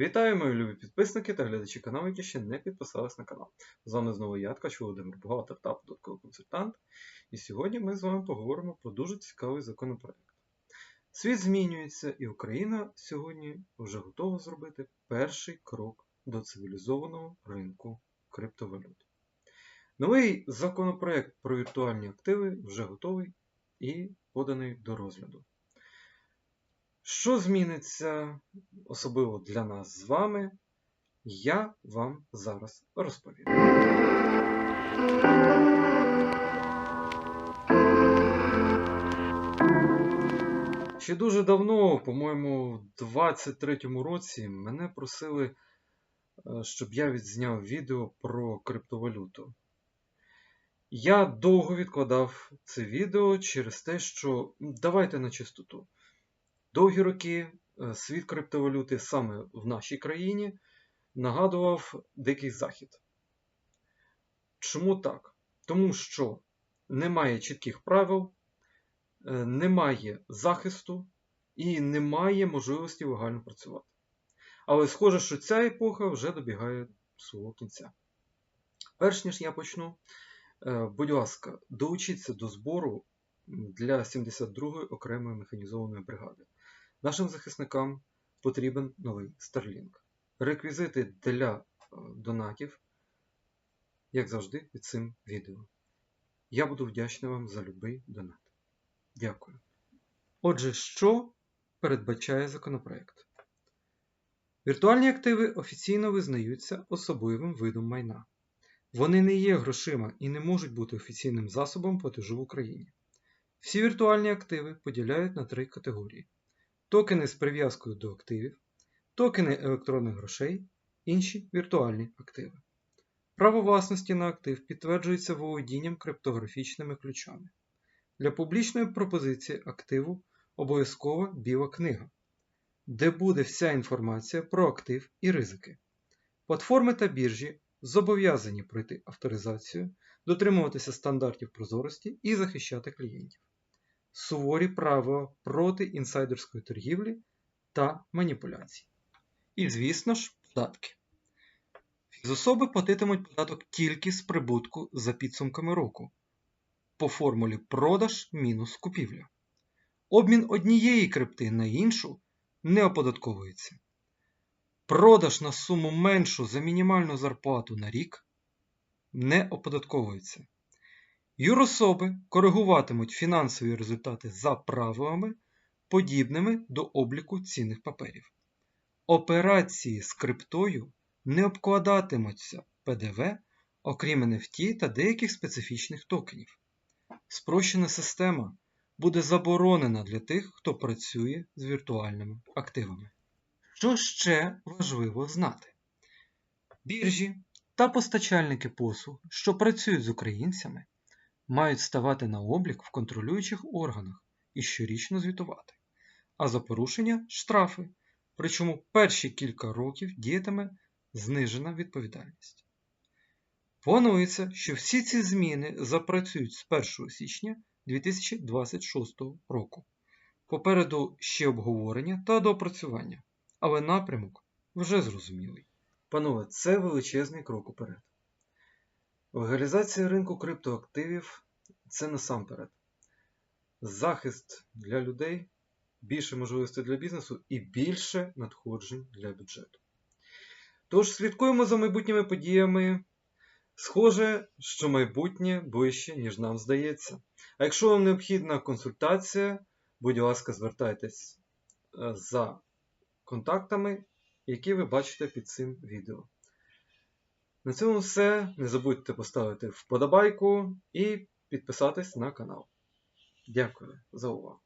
Вітаю, мої любі підписники та глядачі каналу, які ще не підписались на канал. З вами знову я, Ткач Володимир Бухгалтер та податковий консультант. І сьогодні ми з вами поговоримо про дуже цікавий законопроект. Світ змінюється, і Україна сьогодні вже готова зробити перший крок до цивілізованого ринку криптовалют. Новий законопроект про віртуальні активи вже готовий і поданий до розгляду. Що зміниться особливо для нас з вами, я вам зараз розповім. Ще дуже давно, по-моєму, в 23-му році мене просили, е, щоб я відзняв відео про криптовалюту. Я довго відкладав це відео через те, що давайте на чистоту. Довгі роки світ криптовалюти саме в нашій країні нагадував Дикий Захід. Чому так? Тому що немає чітких правил, е, немає захисту і немає можливості легально працювати. Але схоже, що ця епоха вже добігає свого кінця. Перш ніж я почну, е, будь ласка, долучіться до збору для 72-ї окремої механізованої бригади. Нашим захисникам потрібен новий Starlink. Реквізити для е, донатів, як завжди, під цим відео. Я буду вдячний вам за будь-який донат. Дякую. Отже, що передбачає законопроект? Віртуальні активи офіційно визнаються особливим видом майна. Вони не є грошима і не можуть бути офіційним засобом платежу в Україні. Всі віртуальні активи поділяють на три категорії: токени з прив'язкою до активів, токени електронних грошей, інші віртуальні активи. Право власності на актив підтверджується володінням криптографічними ключами. Для публічної пропозиції активу обов'язкова біла книга, де буде вся інформація про актив і ризики. Платформи та біржі зобов'язані пройти авторизацію, дотримуватися стандартів прозорості і захищати клієнтів. Суворі правила проти інсайдерської торгівлі та маніпуляцій. І, звісно ж, податки. Фізособи платитимуть податок тільки з прибутку за підсумками року по формулі продаж мінус купівля. Обмін однієї крипти на іншу не оподатковується. Продаж на суму меншу за мінімальну зарплату на рік не оподатковується. Юрособи коригуватимуть фінансові результати за правилами, подібними до обліку цінних паперів. Операції з криптою не обкладатимуться ПДВ, окрім NFT та деяких специфічних токенів. Спрощена система буде заборонена для тих, хто працює з віртуальними активами. Що ще важливо знати? Біржі та постачальники послуг, що працюють з українцями, мають ставати на облік в контролюючих органах і щорічно звітувати, а за порушення штрафи, причому перші кілька років діятиме знижена відповідальність. Планується, що всі ці зміни запрацюють з 1 січня 2026 року. Попереду ще обговорення та доопрацювання, але напрямок вже зрозумілий. Панове, це величезний крок уперед. Легалізація ринку криптоактивів це насамперед захист для людей, більше можливостей для бізнесу і більше надходжень для бюджету. Тож слідкуємо за майбутніми подіями. Схоже, що майбутнє ближче, ніж нам здається. А якщо вам необхідна консультація, будь ласка, звертайтесь е, за контактами, які ви бачите під цим відео. На цьому все. Не забудьте поставити вподобайку і підписатись на канал. Дякую за увагу!